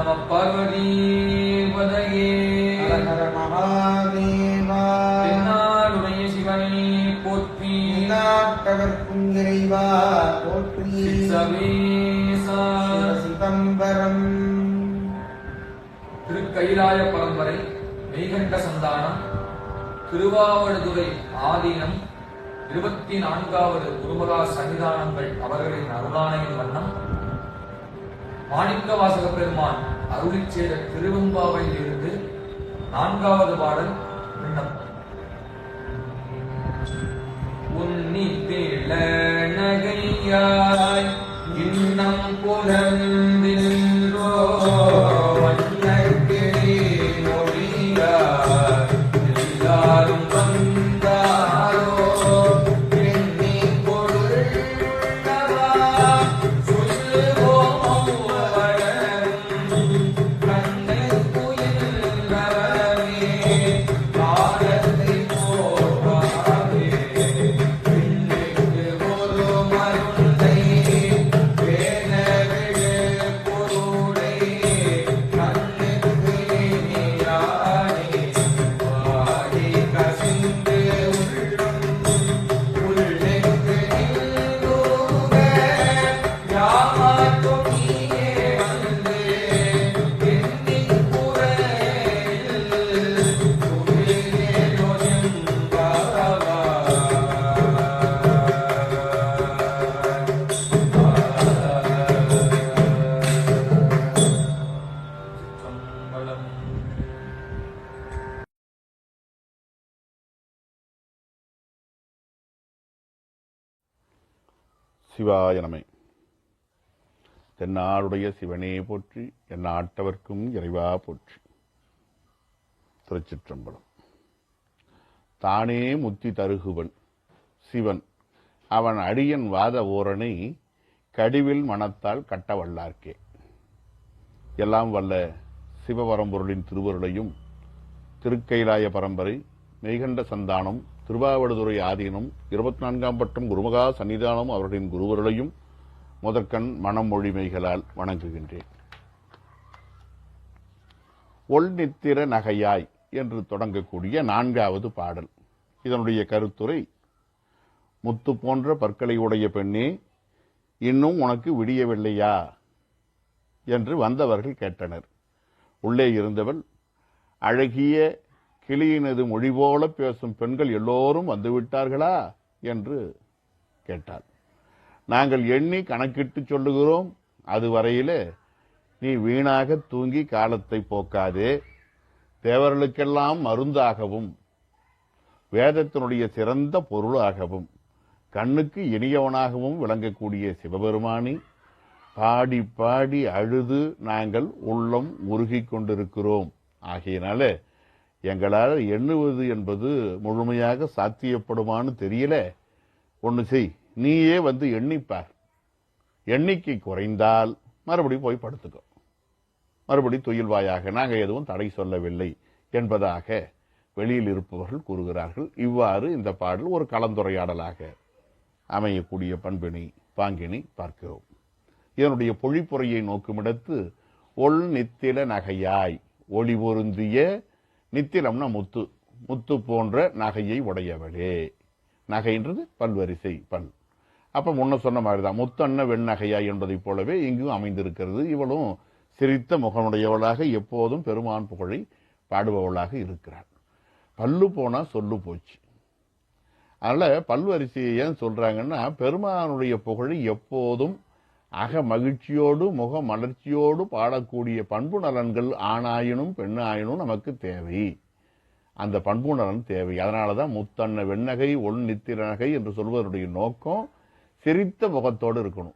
நம பார்வதீபதையே ஹர மகாதேவா தென்னாடுடைய சிவனே போற்றி. நாட்டவர்க்கும் இறைவா போற்றி. சவேசா சிதம்பரம் திருக்கைலாய பரம்பரை மெய்கண்ட சந்தானம் திருவாவடுதுறை ஆதீனம் இருபத்தி நான்காவது குருமகா சன்னிதானங்கள் அவர்களின் அருளானையின் வண்ணம் மாணிக்க வாசக பெருமான் அருளி செய்த திருவெம்பாவையில் இருந்து நான்காவது பாடல் விண்ணப்பம். உன்னி திள நகையாய் இன்னம் புலன் சிவாய நமை. தென்னாடுடைய சிவனே போற்றி என் ஆட்டவர்க்கும் இறைவா போற்றி. திருச்சிற்றம்பலம். தானே முத்தி தருகுவன் சிவன். அவன் அடியன் வாத ஓரணை கடிவில் மனத்தால் கட்ட வல்லார்க்கே. எல்லாம் வல்ல சிவபரம்பொருளின் திருவருளையும் திருக்கைலாய பரம்பரை மெய்கண்ட சந்தானம் திருவாவடுதுறை ஆதீனம் இருபத்தி நான்காம் பட்டம் குருமகா சன்னிதானம் அவர்களின் குருவர்களையும் முதற்கண் மனமொழிமைகளால் வணங்குகின்றேன். ஒள் நித்திர நகையாய் என்று தொடங்கக்கூடிய நான்காவது பாடல். இதனுடைய கருத்துரை முத்து போன்ற பற்களை உடைய பெண்ணே இன்னும் உனக்கு விடியவில்லையா? என்று வந்தவர்கள் கேட்டனர். உள்ளே இருந்தவள் அழகிய கிளியினது மொழி போல பேசும் பெண்கள் எல்லோரும் வந்துவிட்டார்களா என்று கேட்டாள். நாங்கள் எண்ணி கணக்கிட்டு சொல்லுகிறோம். அதுவரையிலே நீ வீணாக தூங்கி காலத்தை போக்காதே. தேவர்களுக்கெல்லாம் மருந்தாகவும் வேதத்தினுடைய சிறந்த பொருளாகவும் கண்ணுக்கு இனியவனாகவும் விளங்கக்கூடிய சிவபெருமானி பாடி பாடி அழுது நாங்கள் உள்ளம் உருகிக் கொண்டிருக்கிறோம். ஆகையினால எங்களால் எண்ணுவது என்பது முழுமையாக சாத்தியப்படுமான்னு தெரியல. ஒன்று செய். நீயே வந்து எண்ணிப்பார். எண்ணிக்கை குறைந்தால் மறுபடியும் போய் படுத்துக்கோ. மறுபடி துயில்வாயாக நாங்கள் எதுவும் தடை சொல்லவில்லை என்பதாக வெளியில் இருப்பவர்கள் கூறுகிறார்கள். இவ்வாறு இந்த பாடல் ஒரு கலந்துரையாடலாக அமையக்கூடிய பண்பினை பாங்கினை பார்க்கிறோம். இதனுடைய பொழிப்புரையை நோக்குமிடத்து ஒள் நித்தில நகையாய் ஒளி பொருந்திய நித்திரம்னா முத்து. முத்து போன்ற நகையை உடையவளே. நகைன்றது பல்வரிசை பல் அப்போ முன்ன சொன்ன மாதிரி தான் முத்தன்ன வெண்ணகையா என்பதைப் போலவே இங்கும் அமைந்திருக்கிறது. இவளும் சிரித்த முகமுடையவளாக எப்போதும் பெருமான் புகழை பாடுபவளாக இருக்கிறாள். பல்லு போனால் சொல்லு போச்சு. அதனால் பல்வரிசையை ஏன் சொல்கிறாங்கன்னா பெருமானுடைய புகழை எப்போதும் அக மகிழ்ச்சியோடு முக மலர்ச்சியோடு பாடக்கூடிய பண்பு நலன்கள் ஆணாயினும் பெண்ணாயினும் நமக்கு தேவை. அந்த பண்பு நலன் தேவை. அதனாலதான் முத்தன்ன வெண்ணகை ஒள் நித்திர நகை என்று சொல்வதனுடைய நோக்கம் சிரித்த முகத்தோடு இருக்கணும்.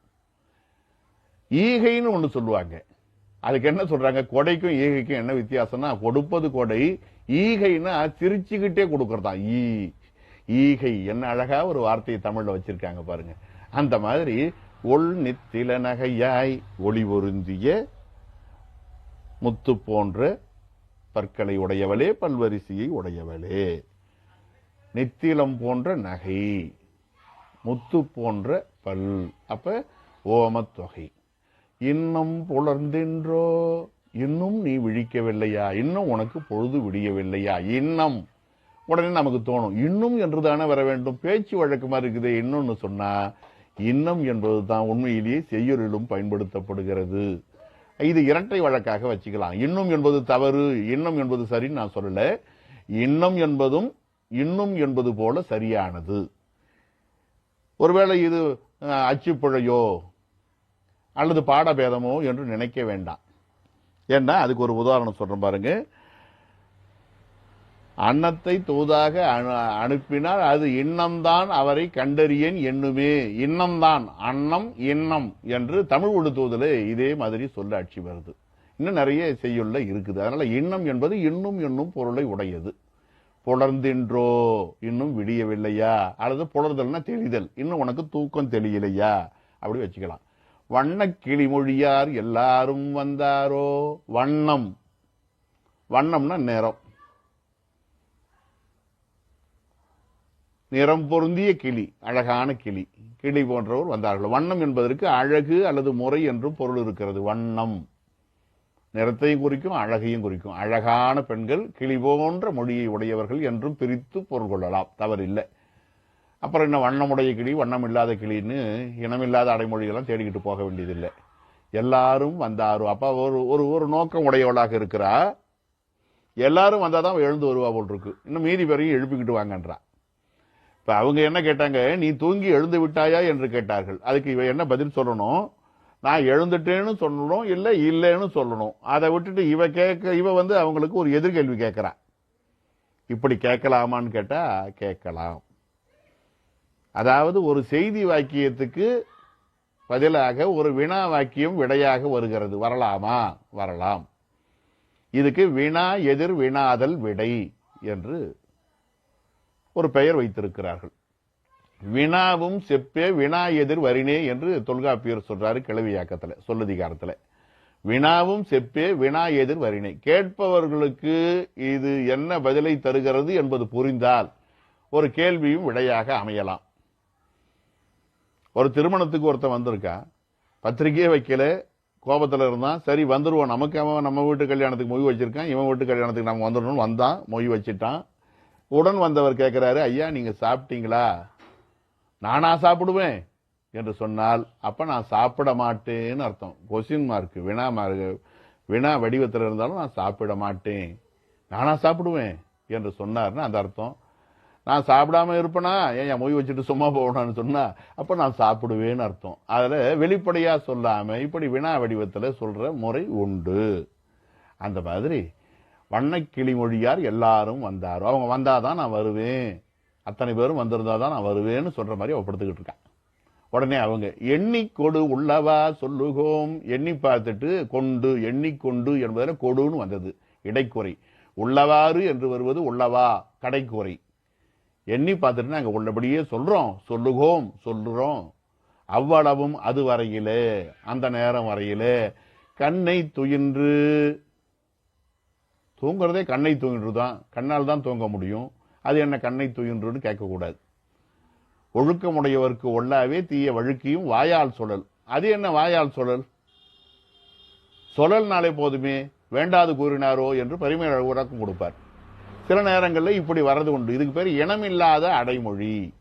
ஈகைன்னு ஒன்று சொல்லுவாங்க. அதுக்கு என்ன சொல்றாங்க? கொடைக்கும் ஈகைக்கும் என்ன வித்தியாசம்னா கொடுப்பது கொடை ஈகைன்னா சிரிச்சுக்கிட்டே கொடுக்கறதான். ஈ ஈகை. என்ன அழகா ஒரு வார்த்தையை தமிழ்ல வச்சிருக்காங்க பாருங்க. அந்த மாதிரி ஒள் நித்தில நகையாய் ஒளி பொருந்திய முத்து போன்ற பற்களை உடையவளே பல்வரிசியை உடையவளே. நித்திலம் போன்ற நகை முத்து போன்ற பல். அப்ப ஓமத்தொகை இன்னும் புலர்ந்தின்றோ? இன்னும் நீ விழிக்கவில்லையா? இன்னும் உனக்கு பொழுது விடியவில்லையா? இன்னும். உடனே நமக்கு தோணும் இன்னும் என்றுதானே வர வேண்டும்? பேச்சு வழக்கமா இருக்குது இன்னும்னு சொன்னா இன்னம் என்பது தான் உண்மையிலேயே செய்யுறிலும் பயன்படுத்தப்படுகிறது. இது இரட்டை வழக்காக வச்சுக்கலாம். இன்னும் என்பது தவறு இன்னம் என்பது சரின்னு நான் சொல்லல. இன்னம் என்பதும் இன்னும் என்பது போல சரியானது. ஒருவேளை இது அச்சுப்புழையோ அச்சுப்பிழையோ அல்லது பாடபேதமோ என்று நினைக்க வேண்டாம். ஏன்னா அதுக்கு ஒரு உதாரணம் சொல்கிறேன் பாருங்கள் அன்னத்தை தூதாக அனு- அனுப்பினால் அது இன்னம்தான் அவரை கண்டறியேன் எண்ணுமே இன்னம்தான் அன்னம் இன்னம் என்று தமிழ் உடுத்துவதில் இதே மாதிரி சொல்ல ஆட்சி வருது. இன்னும் நிறைய செய்யுள்ள இருக்குது. அதனால இன்னம் என்பது இன்னும் என்னும் பொருளை உடையது. புலர்ந்தின்றோ இன்னும் விடியவில்லையா? அல்லது புலர்தல்னா தெளிதல். இன்னும் உனக்கு தூக்கம் தெளியலையா? அப்படி வச்சுக்கலாம். வண்ண கிளிமொழியார் எல்லாரும் வந்தாரோ? வண்ணம். வண்ணம்னா நேரம். நிறம் பொருந்திய கிளி அழகான கிளி. கிளி போன்றவர் வந்தார்கள். வண்ணம் என்பதற்கு அழகு அல்லது முறை என்றும் பொருள் இருக்கிறது. வண்ணம். நிறத்தையும் குறிக்கும் அழகையும் குறிக்கும். அழகான பெண்கள் கிளி போன்ற மொழியை உடையவர்கள் என்றும் பிரித்து பொருள் கொள்ளலாம். தவறில்லை. அப்புறம் என்ன? வண்ணமுடைய கிளி வண்ணம் இல்லாத கிளின்னு இனமில்லாத அடைமொழிகள்லாம் தேடிக்கிட்டு போக வேண்டியதில்லை. எல்லாரும் வந்தாரும் அப்போ ஒரு ஒரு ஒரு நோக்கம் உடையவளாக இருக்கிறா. எல்லாரும் வந்தால் தான் எழுந்து வருவா போல் இருக்கு. இன்னும் மீதி பேரையும் எழுப்பிக்கிட்டு வாங்கன்றா. இப்ப அவங்க என்ன கேட்டாங்க நீ தூங்கி எழுந்து விட்டாயா? என்று கேட்டார்கள். அதுக்கு இவ என்ன பதில் சொல்லணும்? நான் எழுந்துட்டேன்னு சொல்லணும் இல்லை இல்லைன்னு சொல்லணும். அதை விட்டுட்டு இவ கேட்க இவ வந்து அவங்களுக்கு ஒரு எதிர்கேள்வி கேட்கிறா. இப்படி கேட்கலாமான்னு கேட்டா கேட்கலாம். அதாவது ஒரு செய்தி வாக்கியத்துக்கு பதிலாக ஒரு வினா வாக்கியம் விடையாக வருகிறது. வரலாமா? வரலாம். இதுக்கு வினா எதிர் வினாதல் விடை என்று ஒரு பெயர் வைத்திருக்கிறார்கள். வினாவும் செப்பே வினா எதிர் வரினே என்று தொல்காப்பியர் சொல்றாரு கிளவியாக்கத்தில் சொல்லதிகாரத்தில். வினாவும் செப்பே வினா எதிர் வரினை. கேட்பவர்களுக்கு இது என்ன பதிலை தருகிறது என்பது புரிந்தால் ஒரு கேள்வியும் விடையாக அமையலாம். ஒரு திருமணத்துக்கு ஒருத்தன் வந்திருக்கான் பத்திரிக்கையே வைக்கல. கோபத்தில் இருந்தான். சரி வந்துடுவோம் நமக்கு அவன் நம்ம வீட்டு கல்யாணத்துக்கு மொய் வச்சிருக்கான். இவன் வீட்டு கல்யாணத்துக்கு நம்ம வந்துடணும்னு வந்தான். மொய் வச்சிட்டான். உடன் வந்தவர் கேட்கிறாரு ஐயா நீங்க சாப்பிட்டீங்களா? நானா சாப்பிடுவேன் என்று சொன்னால் அப்ப நான் சாப்பிட மாட்டேன்னு அர்த்தம். கொஸ்டின் மார்க் வினா மார்க் வினா வடிவத்தில் இருந்தாலும் நான் சாப்பிட மாட்டேன். நானா சாப்பிடுவேன் என்று சொன்னார்னு அந்த அர்த்தம். நான் சாப்பிடாம இருப்பேனா? ஏன் என் மொய் வச்சுட்டு சும்மா போகணும்னு சொன்னா? அப்போ நான் சாப்பிடுவேன்னு அர்த்தம். அதில் வெளிப்படையாக சொல்லாமல் இப்படி வினா வடிவத்தில் சொல்கிற முறை உண்டு. அந்த மாதிரி வண்ணக்கிளி மொழியார் எல்லாரும் வந்தார்? அவங்க வந்தாதான் நான் வருவேன். அத்தனை பேரும் வந்திருந்தாதான் நான் வருவேன்னு சொல்ற மாதிரி ஒப்படுத்துக்கிட்டு இருக்கான் உடனே அவங்க எண்ணிக்கொடு உள்ளவா சொல்லுகோம். எண்ணி பார்த்துட்டு கொண்டு எண்ணிக்கொண்டு என்பதில் கொடுன்னு வந்தது. இடைக்குறை. உள்ளவாறு என்று வருவது உள்ளவா? கடைக்குறை. எண்ணி பார்த்துட்டு நாங்கள் உள்ளபடியே சொல்றோம். சொல்லுகோம் சொல்லுறோம் அவ்வளவும் அது வரையிலே அந்த நேரம் வரையிலே. கண்ணை துயின்று தூங்குறதே கண்ணை தூங்கின்று தான் கண்ணால் தான் தூங்க முடியும். அது என்ன கண்ணை தூயின்றுன்னு கேட்கக்கூடாது. ஒழுக்கமுடையவருக்கு ஒல்லாவே தீய வழுக்கியும் வாயால் சுழல். அது என்ன வாயால் சுழல்? சுழல்னாலே போதுமே. வேண்டாது கூறினாரோ என்று பரிமை உறக்கம் கொடுப்பார். சில நேரங்களில் இப்படி வரது உண்டு. இதுக்கு பேர் இனமில்லாத அடைமொழி.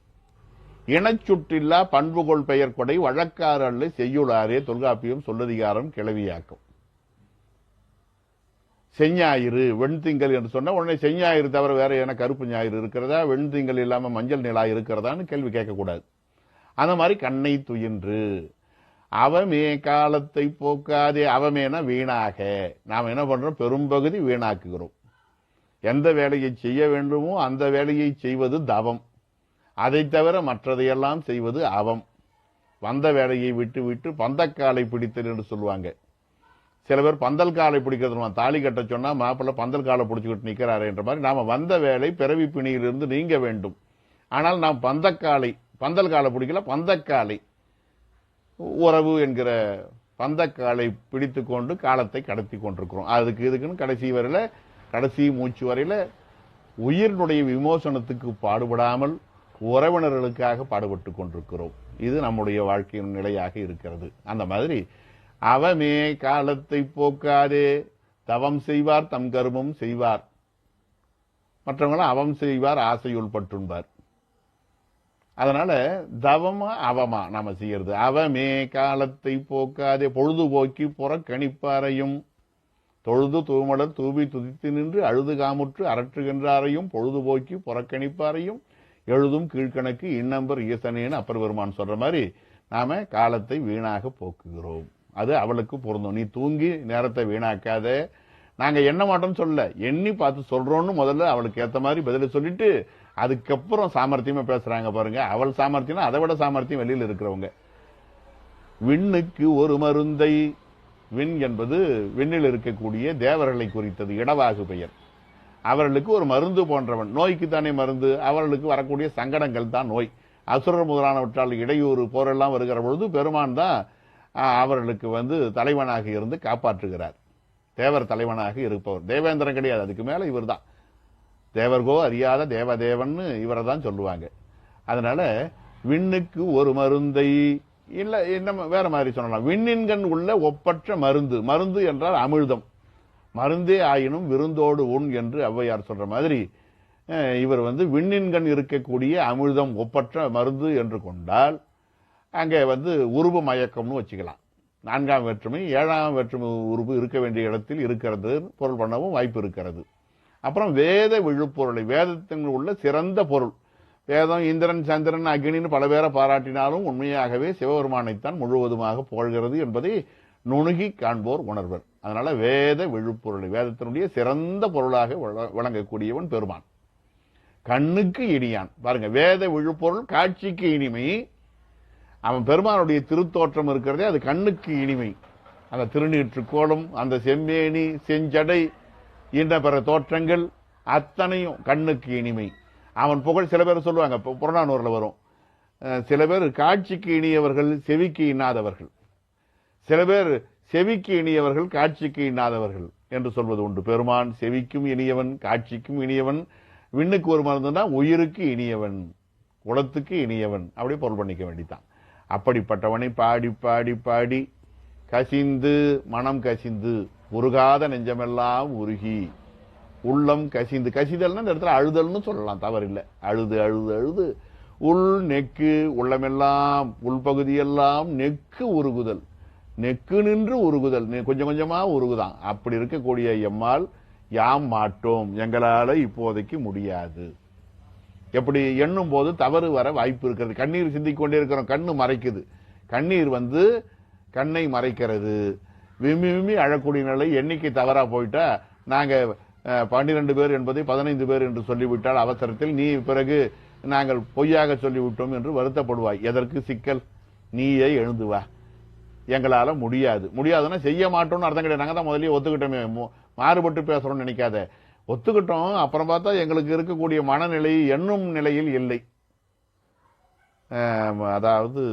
இனச்சுற்றில்லா பண்புகொள் பெயர் கொடை வழக்காறு அல்ல செய்யுளாரே தொல்காப்பியம் சொல்லதிகாரம் கிளவியாக்கும் செஞ்ஞாயிறு வெண்திங்கள் என்று சொன்னால் உடனே செஞ்ஞாயிறு தவிர வேற என்ன கருப்பு ஞாயிறு இருக்கிறதா? வெண்திங்கள் இல்லாமல் மஞ்சள் நிலா இருக்கிறதான்னு கேள்வி கேட்கக்கூடாது. அந்த மாதிரி கண்ணை துயின்று அவமே காலத்தை போக்காதே அவமேனா வீணாக. நாம் என்ன பண்றோம்? பெரும்பகுதி வீணாக்குகிறோம். எந்த வேலையை செய்ய வேண்டுமோ அந்த வேலையை செய்வது தவம். அதை தவிர மற்றதையெல்லாம் செய்வது அவம். வந்த வேலையை விட்டு விட்டு பந்தக்காலை பிடித்தல் என்று சொல்லுவாங்க. சில பேர் பந்தல் காலை பிடிக்கிறது தாலி கட்ட சொன்னா மாப்பிள்ள பந்தல் காலை பிடிச்சிக்கிட்டு நிற்கிறாரு என்ற மாதிரி நாம வந்த வேலை பிறவி பிணியிலிருந்து நீங்க வேண்டும். ஆனால் நாம் பந்தக்காலை பந்தல் காலை பிடிக்கல பந்தக்காலை உறவு என்கிற பந்தக்காலை பிடித்து கொண்டு காலத்தை கடத்தி கொண்டிருக்கிறோம். அதுக்கு இதுக்குன்னு கடைசி வரையில கடைசி மூச்சு வரையில உயிரினுடைய விமோசனத்துக்கு பாடுபடாமல் உறவினர்களுக்காக பாடுபட்டு கொண்டிருக்கிறோம். இது நம்முடைய வாழ்க்கையின் நிலையாக இருக்கிறது. அந்த மாதிரி அவமே காலத்தை போக்காதே. தவம் செய்வார் தம் கருமம் செய்வார். மற்றவங்களும் அவம் செய்வார் ஆசையுள் உள்பட்டுண்பார் அதனால தவமா அவமா நாம செய்யறது. அவமே காலத்தை போக்காதே. பொழுதுபோக்கி புறக்கணிப்பாரையும் தொழுது தூமலர் தூவி துதித்து நின்று அழுது காமுற்று அரற்றுகின்றாரையும் பொழுதுபோக்கி புறக்கணிப்பாரையும் எழுதும் கீழ்கணக்கு இன்னம்பர் ஈசனேன்னு அப்பர் பெருமான் சொல்ற மாதிரி நாம காலத்தை வீணாக போக்குகிறோம். அது அவளுக்கு பொருந்தும். நீ தூங்கி நேரத்தை வீணாக்காத. நாங்க எண்ண மாட்டோம்னு சொல்ல. எண்ணி பார்த்து சொல்றோம்னு முதல்ல அவளுக்கு ஏத்த மாதிரி பதில சொல்லிட்டு அதுக்கப்புறம் சாமர்த்தியமா பேசுறாங்க பாருங்க. அவள் சாமர்த்தியம் அதை விட சாமர்த்தியம் வெளியில் இருக்கிறவங்க. விண்ணுக்கு ஒரு மருந்தை. விண் என்பது விண்ணில் இருக்கக்கூடிய தேவர்களை குறித்தது. இடவாகு பெயர். அவர்களுக்கு ஒரு மருந்து போன்றவன். நோய்க்கு தானே மருந்து. அவர்களுக்கு வரக்கூடிய சங்கடங்கள் தான் நோய். அசுரர் முதலானவற்றால் இடையூறு போரெல்லாம் வருகிற பொழுது பெருமான் தான் அவர்களுக்கு வந்து தலைவனாக இருந்து காப்பாற்றுகிறார். தேவர் தலைவனாக இருப்பவர். தேவேந்திரன் கிடையாது அதுக்கு மேல இவர்தான். தேவர்கோ அறியாத தேவதேவன்னு இவரை தான் சொல்லுவாங்க. அதனால விண்ணுக்கு ஒரு மருந்தை இல்லை என்ன வேற மாதிரி சொல்லலாம். விண்ணின்கண் உள்ள ஒப்பற்ற மருந்து. மருந்து என்றால் அமிழ்தம். மருந்தே ஆயினும் விருந்தோடு உண் என்று ஔவையார் சொல்ற மாதிரி இவர் வந்து விண்ணின்கண் இருக்கக்கூடிய அமிழ்தம் ஒப்பற்ற மருந்து என்று கொண்டால் அங்கே வந்து உருவு மயக்கம்னு வச்சுக்கலாம். நான்காம் வேற்றுமை ஏழாம் வேற்றுமை உருவு இருக்க வேண்டிய இடத்தில் இருக்கிறது பொருள் பண்ணவும் வாய்ப்பு இருக்கிறது. அப்புறம் வேத விழுப்பொருளை வேதத்தின் உள்ள சிறந்த பொருள். வேதம் இந்திரன் சந்திரன் அக்னின்னு பல பேரை பாராட்டினாலும் உண்மையாகவே சிவபெருமானைத்தான் முழுவதுமாக புகழ்கிறது என்பதை நுணுகி காண்போர் உணர்வர். அதனால வேத விழுப்பொருளை வேதத்தினுடைய சிறந்த பொருளாக விள- விளங்கக்கூடியவன் பெருமான். கண்ணுக்கு இனியான். பாருங்க வேத விழுப்பொருள் காட்சிக்கு இனிமை அவன் பெருமானுடைய திருத்தோற்றம் இருக்கிறதே அது கண்ணுக்கு இனிமை. அந்த திருநீற்று கோலம் அந்த செம்மேனி செஞ்சடை என்ற பிற தோற்றங்கள் அத்தனையும் கண்ணுக்கு இனிமை. அவன் புகழ் சில பேர் சொல்லுவாங்க இப்போ புறநானூரில் வரும். சில பேர் காட்சிக்கு இனியவர்கள் செவிக்கு இன்னாதவர்கள். சில பேர் செவிக்கு இனியவர்கள் காட்சிக்கு இன்னாதவர்கள் என்று சொல்வது உண்டு. பெருமான் செவிக்கும் இனியவன் காட்சிக்கும் இனியவன். விண்ணுக்கு ஒரு மருந்துனா உயிருக்கு இனியவன் குளத்துக்கு இனியவன். அப்படி பொருள் பண்ணிக்க வேண்டித்தான் அப்படிப்பட்டவனை பாடி பாடி பாடி கசிந்து மனம் கசிந்து உருகாத நெஞ்சமெல்லாம் உருகி உள்ளம் கசிந்து கசிதல்னா இந்த இடத்துல அழுதல்னு சொல்லலாம் தவறில்லை. அழுது அழுது அழுது உள் நெக்கு உள்ளமெல்லாம் உள்பகுதியெல்லாம் நெக்கு உருகுதல். நெக்கு நின்று உருகுதல். கொஞ்சம் கொஞ்சமா உருகுதான். அப்படி இருக்கக்கூடிய எம்மால் யாம் மாட்டோம். எங்களால இப்போதைக்கு முடியாது. எப்படி எண்ணும் போது தவறு வர வாய்ப்பு இருக்கிறது. கண்ணீர் சிந்திக் கொண்டே இருக்கிறோம். கண்ணு மறைக்குது. கண்ணீர் வந்து கண்ணை மறைக்கிறது. விம்மி விம்மி அழக்கூடிய நிலை எண்ணிக்கை தவறா போயிட்டா நாங்க பன்னிரண்டு பேர் என்பதை பதினைந்து பேர் என்று சொல்லிவிட்டால் அவசரத்தில் நீ பிறகு நாங்கள் பொய்யாக சொல்லிவிட்டோம் என்று வருத்தப்படுவாய். எதற்கு சிக்கல்? நீயே எழுந்துவா எங்களால் எங்களால முடியாது. முடியாதுன்னா செய்ய மாட்டோம்னு அர்த்தம் கிடையாது. நாங்க தான் முதல்லயே ஒத்துக்கிட்டோமே. மாறுபட்டு பேசுறோம்னு நினைக்காத. ஒத்துக்கிட்டோம் அப்புறம் பார்த்தா எங்களுக்கு இருக்கக்கூடிய மனநிலை எண்ணும் நிலையில் இல்லை. அதாவது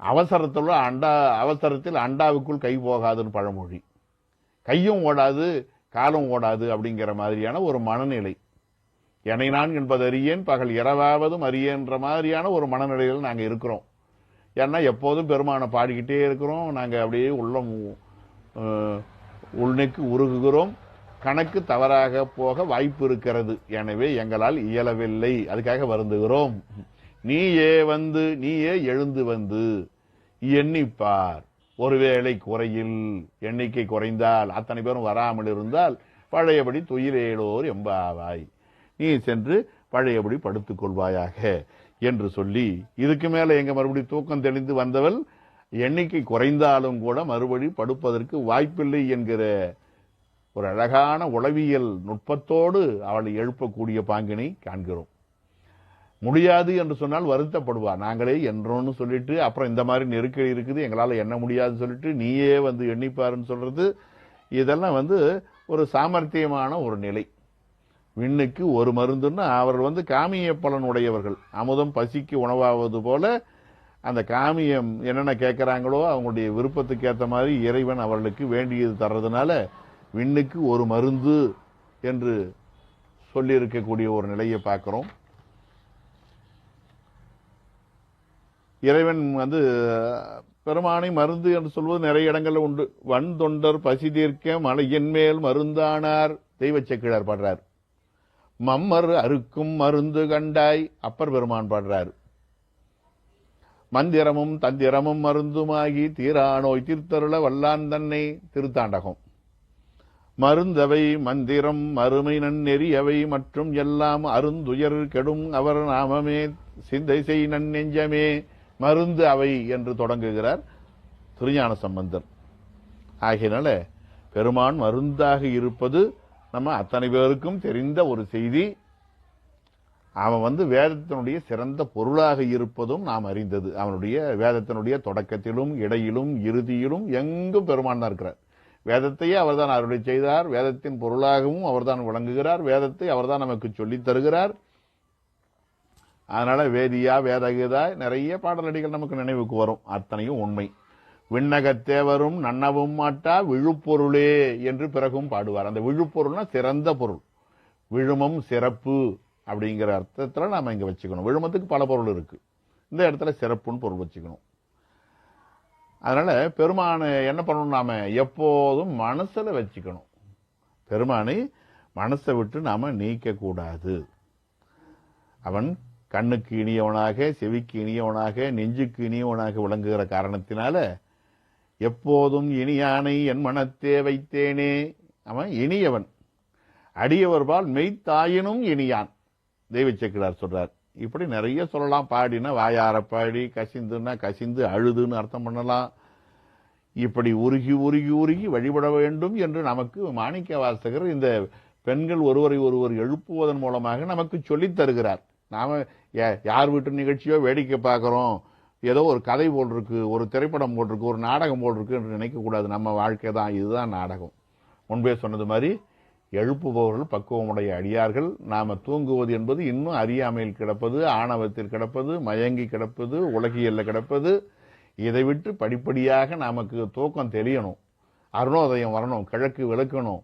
அவசரத்தில் அண்டா அவசரத்தில் அண்டாவுக்குள் கை போகாதுன்னு பழமொழி. கையும் ஓடாது காலும் ஓடாது அப்படிங்கிற மாதிரியான ஒரு மனநிலை. என்னை நான் என்பது அறியேன் பகல் இரவாவதும் அறியேன்ற மாதிரியான ஒரு மனநிலையில் நாங்கள் இருக்கிறோம். ஏன்னா எப்போதும் பெருமானை பாடிக்கிட்டே இருக்கிறோம். நாங்கள் அப்படியே உள்ளம் உள்நெக்கு உருகுகிறோம். கணக்கு தவறாக போக வாய்ப்பு இருக்கிறது. எனவே எங்களால் இயலவில்லை. அதுக்காக வருந்துகிறோம். நீயே வந்து நீயே எழுந்து வந்து எண்ணிப்பார். ஒருவேளை குறையில் எண்ணிக்கை குறைந்தால் அத்தனை பேரும் வராமல் இருந்தால் பழையபடி துயிலேலோர் எம்பாவாய். நீ சென்று பழையபடி படுத்துக் கொள்வாயாக என்று சொல்லி இதுக்கு மேல எங்க மறுபடி தூக்கம் தெளிந்து வந்தவள் எண்ணிக்கை குறைந்தாலும் கூட மறுபடி படுப்பதற்கு வாய்ப்பில்லை என்கிற ஒரு அழகான உளவியல் நுட்பத்தோடு அவளை எழுப்பக்கூடிய பாங்கினை காண்கிறோம். முடியாது என்று சொன்னால் வருத்தப்படுவா. நாங்களே என்றோன்னு சொல்லிட்டு அப்புறம் இந்த மாதிரி நெருக்கடி இருக்குது எங்களால் எண்ண முடியாதுன்னு சொல்லிட்டு நீயே வந்து எண்ணிப்பாருன்னு சொல்றது இதெல்லாம் வந்து ஒரு சாமர்த்தியமான ஒரு நிலை. விண்ணுக்கு ஒரு மருந்துன்னா அவர்கள் வந்து காமிய பலன் உடையவர்கள். அமுதம் பசிக்கு உணவாவது போல அந்த காமியம் என்னென்ன கேட்குறாங்களோ அவங்களுடைய விருப்பத்துக்கு ஏற்ற மாதிரி இறைவன் அவர்களுக்கு வேண்டியது தர்றதுனால விண்ணுக்கு ஒரு மருந்து என்று சொல்லியிருக்கக்கூடிய ஒரு நிலையை பார்க்கிறோம். இறைவன் வந்து பெருமானை மருந்து என்று சொல்வது நிறைய இடங்களில் உண்டு. வன் தொண்டர் பசி தீர்க்க மலையின் மேல் மருந்தானார். தெய்வ செக்கிழார் பாடுறார். மம்மர் அறுக்கும் மருந்து கண்டாய். அப்பர் பெருமான் பாடுறார். மந்திரமும் தந்திரமும் மருந்துமாகி தீரா நோய் தீர்த்தருள வல்லான் தன்னை திருத்தாண்டகம். மருந்தவை மந்திரம் மறுமை நன்னெறியவை மற்றும் எல்லாம் அருந்துயர் கெடும் அவர் நாமமே. சிந்தை செய் நன்னெஞ்சமே. மருந்து அவை என்று தொடங்குகிறார் திருஞான சம்பந்தர். ஆகையினால பெருமான் மருந்தாக இருப்பது நம்ம அத்தனை பேருக்கும் தெரிந்த ஒரு செய்தி. அவன் வந்து வேதத்தினுடைய சிறந்த பொருளாக இருப்பதும் நாம் அறிந்தது. அவனுடைய வேதத்தினுடைய தொடக்கத்திலும் இடையிலும் இறுதியிலும் எங்கும் பெருமான் தான் இருக்கிறார். வேதத்தையே அவர்தான் அருளை செய்தார். வேதத்தின் பொருளாகவும் அவர்தான் விளங்குகிறார். வேதத்தை அவர்தான் நமக்கு சொல்லித் தருகிறார். அதனால வேதியா வேதகிதா நிறைய பாடலடிகள் நமக்கு நினைவுக்கு வரும். அத்தனையும் உண்மை. விண்ணகத்தேவரும் நன்னவும் மாட்டா விழுப்பொருளே என்று பிறகும் பாடுவார். அந்த விழுப்பொருள்னா சிறந்த பொருள். விழுமம் சிறப்பு அப்படிங்கிற அர்த்தத்தில் நாம் இங்கே வச்சுக்கணும். விழுமத்துக்கு பல பொருள் இருக்கு. இந்த இடத்துல சிறப்புன்னு பொருள் வச்சுக்கணும். அதனால பெருமானை என்ன பண்ணணும் நாம எப்போதும் மனசுல வச்சுக்கணும். பெருமானை மனசை விட்டு நாம நீக்க கூடாது. அவன் கண்ணுக்கு இனியவனாக செவிக்கு இனியவனாக நெஞ்சுக்கு இனியவனாக விளங்குகிற காரணத்தினால எப்போதும் இனியானை என் மனத்தே வைத்தேனே. அவன் இனியவன். அடியவர்பால் மெய்த்தாயினும் இனியான். தெய்வ செக்கிடார் சொல்றார். இப்படி நிறைய சொல்லலாம். பாடினா வாயார பாடி கசிந்துன்னா கசிந்து அழுதுன்னு அர்த்தம் பண்ணலாம். இப்படி உருகி உருகி உருகி வழிபட வேண்டும் என்று நமக்கு மாணிக்க வாசகர் இந்த பெண்கள் ஒருவரை ஒருவர் எழுப்புவதன் மூலமாக நமக்கு சொல்லித் தருகிறார். நாம யார் வீட்டு நிகழ்ச்சியோ வேடிக்கை பார்க்குறோம். ஏதோ ஒரு கதை போல் இருக்கு ஒரு திரைப்படம் போல் இருக்கு ஒரு நாடகம் போல் இருக்கு என்று நினைக்கக்கூடாது நம்ம வாழ்க்கை தான் இதுதான் நாடகம். முன்பே சொன்னது மாதிரி எழுப்புபவர்கள் பக்குவமுடைய அடியார்கள். நாம தூங்குவது என்பது இன்னும் அறியாமையில் கிடப்பது ஆணவத்தில் கிடப்பது மயங்கி கிடப்பது உலகியல்ல கிடப்பது. இதை விட்டு படிப்படியாக நமக்கு தூக்கம் தெரியணும் அருணோதயம் வரணும் கிழக்கு விளக்கணும்.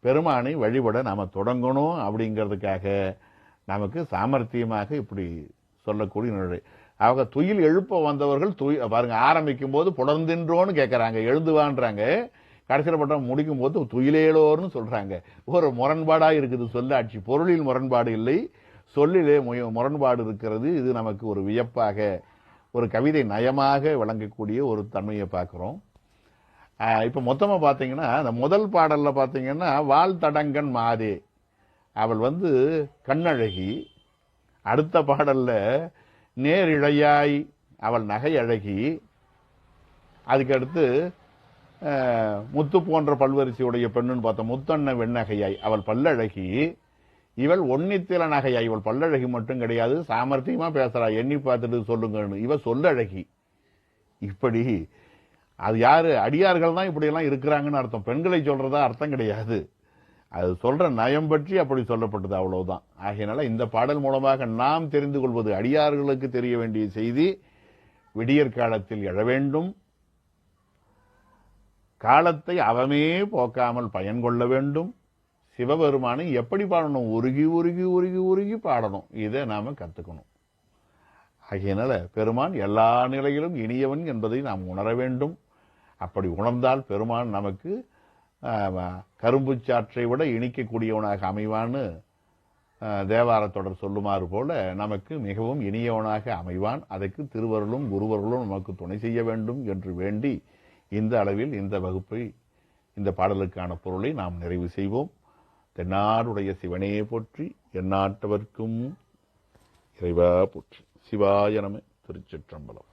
பெருமானை வழிபட நாம் தொடங்கணும் அப்படிங்கிறதுக்காக நமக்கு சாமர்த்தியமாக இப்படி சொல்லக்கூடிய நிலை. அவங்க துயில் எழுப்ப வந்தவர்கள் துய் பாருங்க ஆரம்பிக்கும் போது புலர்ந்தின்றோன்னு கேட்குறாங்க எழுந்துவான்றாங்க கடைசியில் பட்டம் முடிக்கும் போது துயிலேலோர்னு சொல்கிறாங்க ஒரு முரண்பாடாக இருக்குது சொல்லாட்சி. பொருளில் முரண்பாடு இல்லை. சொல்லிலே முய- முரண்பாடு இருக்கிறது. இது நமக்கு ஒரு வியப்பாக ஒரு கவிதை நயமாக விளங்கக்கூடிய ஒரு தன்மையை பார்க்குறோம். இப்போ மொத்தமாக பார்த்தீங்கன்னா அந்த முதல் பாடலில் பார்த்தீங்கன்னா வால் தடங்கன் மாதே அவள் வந்து கண்ணழகி அடுத்த பாடலில் நேரிழையாய் அவள் நகை அழகி அதுக்கடுத்து முத்து போன்ற பல்வரிசையுடைய பெண்ணுன்னு பார்த்தோம். முத்தண்ண வெண்ணகையாய். அவள் பல்லழகி. இவள் ஒன்னித்தில நகையாய். இவள் பல்லழகி மட்டும் கிடையாது. சாமர்த்தியமா பேசுறா. எண்ணி பார்த்துட்டு சொல்லுங்கன்னு. இவ சொல்லழகி. இப்படி அது யாரு? அடியார்கள் தான் இப்படி எல்லாம் இருக்கிறாங்கன்னு அர்த்தம். பெண்களை சொல்றதா அர்த்தம் கிடையாது. அது சொல்ற நயம் பற்றி அப்படி சொல்லப்பட்டது அவ்வளவுதான். ஆகையினால இந்த பாடல் மூலமாக நாம் தெரிந்து கொள்வது அடியார்களுக்கு தெரிய வேண்டிய செய்தி விடியற்காலத்தில் எழ வேண்டும். காலத்தை அவமே போக்காமல் பயன் கொள்ள வேண்டும். சிவபெருமானை எப்படி பாடணும்? உருகி உருகி உருகி உருகி பாடணும். இதை நாம் கற்றுக்கணும் ஆகையினால பெருமான் எல்லா நிலையிலும் இனியவன் என்பதை நாம் உணர வேண்டும். அப்படி உணர்ந்தால் பெருமான் நமக்கு கரும்பு சாற்றை விட இனிக்கக்கூடியவனாக அமைவான்னு தேவார தொடர் சொல்லுமாறு போல நமக்கு மிகவும் இனியவனாக அமைவான். அதற்கு திருவருளும் குருவருளும் நமக்கு துணை செய்ய வேண்டும் என்று வேண்டி இந்த அளவில் இந்த வகுப்பை இந்த பாடலுக்கான பொருளை நாம் நிறைவு செய்வோம். தென்னாடுடைய சிவனையே போற்றி எந்நாட்டவர்க்கும் இறைவா போற்றி. சிவாய நம திருச்சிற்றம்பலம்.